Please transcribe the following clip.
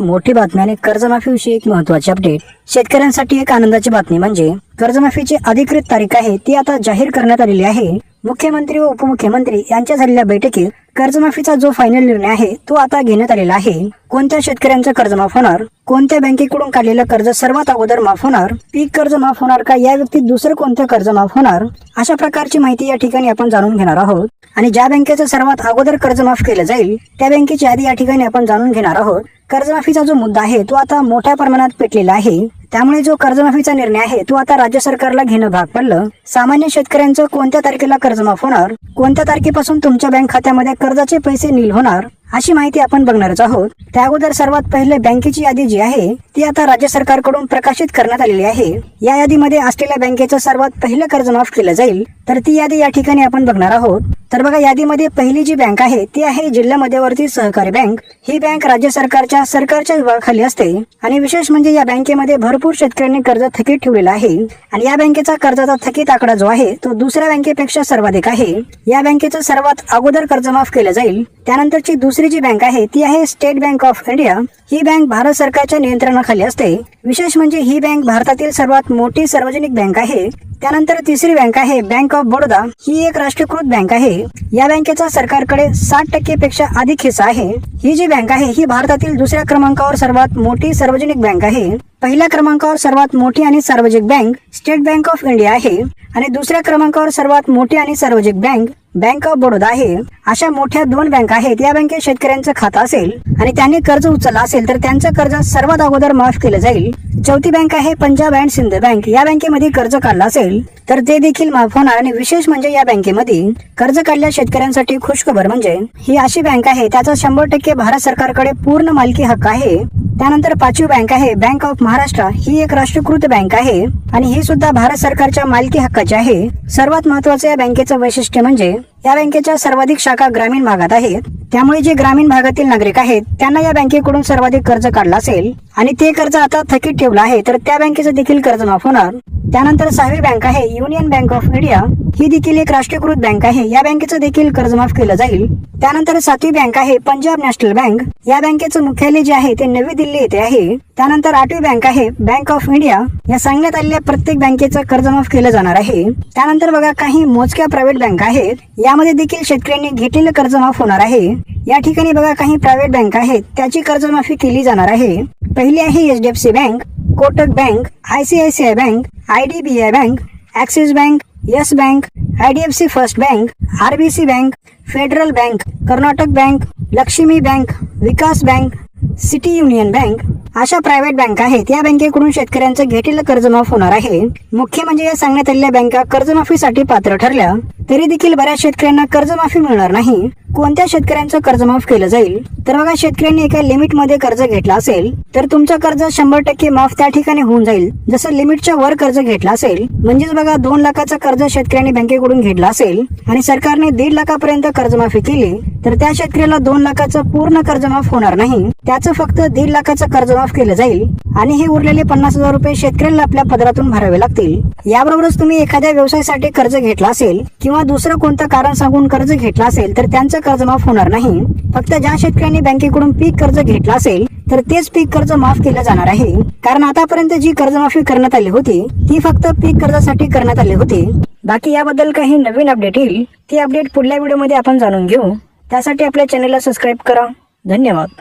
मोठी बातमी आणि कर्जमाफीविषयी एक महत्वाची अपडेट शेतकऱ्यांसाठी एक आनंदाची बातमी म्हणजे कर्जमाफीची अधिकृत तारीख आहे ती आता जाहीर करण्यात आलेली आहे. मुख्यमंत्री व उपमुख्यमंत्री यांच्या झालेल्या बैठकीत कर्जमाफीचा जो फायनल निर्णय आहे तो आता घेण्यात आलेला आहे. कोणत्या शेतकऱ्यांचं कर्ज माफ होणार? कोणत्या बँकेकडून काढलेलं कर्ज सर्वात अगोदर माफ होणार? पीक कर्ज माफ होणार का? या व्यक्तीत दुसरं कोणतं कर्ज माफ होणार? अशा प्रकारची माहिती या ठिकाणी आपण जाणून घेणार आहोत. आणि ज्या बँकेचं सर्वात अगोदर कर्ज माफ केलं जाईल त्या बँकेची यादी या ठिकाणी आपण जाणून घेणार आहोत. कर्जमाफीचा जो मुद्दा आहे तो आता मोठ्या प्रमाणात पेटलेला आहे. त्यामुळे जो कर्जमाफीचा निर्णय आहे तो आता राज्य सरकारला घेणं भाग पडलं. सामान्य शेतकऱ्यांचं कोणत्या तारखेला कर्जमाफ होणार? कोणत्या तारखेपासून तुमच्या बँक खात्यामध्ये कर्जाचे पैसे नील होणार? अशी माहिती आपण बघणारच आहोत. त्या अगोदर सर्वात पहिले बँकेची यादी जी आहे ती आता राज्य सरकारकडून प्रकाशित करण्यात आलेली आहे. या यादीमध्ये असलेल्या बँकेचं सर्वात पहिलं कर्ज माफ केलं जाईल. तर ती यादी या ठिकाणी आपण बघणार आहोत. तर बघा यादीमध्ये पहिली जी बँक आहे ती आहे जिल्हा मध्यवर्ती सहकारी बँक. ही बँक राज्य सरकारच्या सरकारच्या विभागाखाली असते. आणि विशेष म्हणजे या बँकेमध्ये भरपूर शेतकऱ्यांनी कर्ज थकीत ठेवलेलं आहे. आणि या बँकेचा कर्जाचा थकीत आकडा जो आहे तो दुसऱ्या बँकेपेक्षा सर्वाधिक आहे. या बँकेचं सर्वात अगोदर कर्ज माफ केलं जाईल. त्यानंतरची दुसरी जी बँक आहे ती आहे स्टेट बँक ऑफ इंडिया. ही बँक भारत सरकारच्या नियंत्रणाखाली असते. विशेष म्हणजे ही बँक भारतातील सर्वात मोठी सार्वजनिक बँक आहे. त्यानंतर तिसरी बँक आहे बँक ऑफ बडोदा. ही एक राष्ट्रीयकृत बँक आहे. या बँकेचा सरकारकडे साठ टक्के पेक्षा अधिक हिस्सा आहे. ही जी बँक आहे ही भारतातील दुसऱ्या क्रमांकावर सर्वात मोठी सार्वजनिक बँक आहे. पहिल्या क्रमांकावर सर्वात मोठी आणि सार्वजनिक bank State Bank of India आहे. आणि दुसऱ्या क्रमांकावर सर्वात मोठी आणि सार्वजनिक बँक बँक ऑफ बडोदा आहे अशा मोठ्या दोन बँक आहेत. या बँकेत शेतकऱ्यांचं खातं असेल आणि त्यांनी कर्ज उचललं असेल तर त्यांचं कर्ज सर्वात अगोदर माफ केलं जाईल. चौथी बँक आहे पंजाब अँड सिंध बँक. या बँकेमध्ये कर्ज काढलं असेल तर ते देखील माफ होणार आणि विशेष म्हणजे या बँकेमध्ये कर्ज काढल्या शेतकऱ्यांसाठी खुशखबर. म्हणजे ही अशी बँक आहे त्याचा शंभर टक्के भारत सरकारकडे पूर्ण मालकी हक्क आहे. त्यानंतर पाचवी बँक आहे. बँक ऑफ महाराष्ट्र ही एक राष्ट्रीयकृत बँक आहे आणि ही सुद्धा भारत सरकारच्या मालकी हक्काची आहे. सर्वात महत्वाचं या बँकेचं वैशिष्ट्य म्हणजे या बँकेच्या सर्वाधिक शाखा ग्रामीण भागात आहेत. त्यामुळे जे ग्रामीण भागातील नागरिक आहेत त्यांना या बँकेकडून सर्वाधिक कर्ज काढलं असेल आणि ते कर्ज आता थकीत ठेवलं आहे तर त्या बँकेचं देखील कर्ज माफ होणार. त्यानंतर सहावी बँक आहे युनियन बँक ऑफ इंडिया ही देखील एक राष्ट्रीयकृत बँक आहे. या बँकेचं देखील कर्ज माफ केलं जाईल. त्यानंतर सातवी बँक आहे पंजाब नॅशनल बँक. या बँकेचं मुख्यालय जे आहे ते नवी दिल्ली येथे आहे. त्यानंतर आठवी बँक आहे बँक ऑफ इंडिया. या सांगण्यात आलेल्या प्रत्येक बँकेचं कर्ज माफ केलं जाणार आहे. त्यानंतर बघा काही मोजक्या प्रायव्हेट बँक आहेत. यामध्ये देखील शेतकऱ्यांनी घेतलेलं कर्ज माफ होणार आहे. या ठिकाणी बघा काही प्रायव्हेट बँक आहेत. त्याची कर्जमाफी केली जाणार आहे. पहिली आहे H D F C Bank Kotak Bank ICICI Bank I D B I Bank Axis Bank Yes Bank I D F C First Bank RBC Bank Federal Bank Karnataka Bank Lakshmi Bank Vikas Bank City Union Bank अशा private bank आहेत. या बँकेकडून शेतकऱ्यांचं घेतलेलं कर्ज माफ होणार आहे. मुख्य म्हणजे या सांगण्यात आलेल्या बँका कर्जमाफीसाठी पात्र ठरल्या. तरी देखील बऱ्याच शेतकऱ्यांना कर्जमाफी मिळणार नाही. कोणत्या शेतकऱ्यांचं कर्ज माफ केलं जाईल? तर बघा शेतकऱ्यांनी एका लिमिटमध्ये कर्ज घेतलं असेल तर तुमचं कर्ज शंभर टक्के माफ त्या ठिकाणी होऊन जाईल. जसं लिमिटच्या वर कर्ज घेतला असेल म्हणजेच बघा दोन लाखाचं कर्ज शेतकऱ्यांनी बँकेकडून घेतलं असेल आणि सरकारने दीड लाखापर्यंत कर्जमाफी केली तर त्या शेतकऱ्याला दोन लाखाचं पूर्ण कर्जमाफ होणार नाही. त्याचं फक्त दीड लाखाचं कर्ज माफ केलं जाईल आणि हे उरलेले पन्नास हजार रुपये शेतकऱ्याला आपल्या पदरातून भरावे लागतील. याबरोबरच तुम्ही एखाद्या व्यवसायासाठी कर्ज घेतला असेल किंवा दुसरं कोणतं कारण सांगून कर्ज घेतलं असेल तर त्यांचं कर्ज माफ होणार नाही. फक्त ज्या शेतकऱ्यांनी बँकेकडून पीक कर्ज घेतलं असेल तर तेच पीक कर्ज माफ केलं जाणार आहे. कारण आतापर्यंत जी कर्जमाफी करण्यात आली होती ती फक्त पीक कर्जासाठी करण्यात आली होती. बाकी याबद्दल काही नवीन अपडेट येईल ती अपडेट पुढल्या व्हिडिओमध्ये आपण जाणून घेऊ. त्यासाठी आपल्या चॅनेलला सबस्क्राईब करा. धन्यवाद.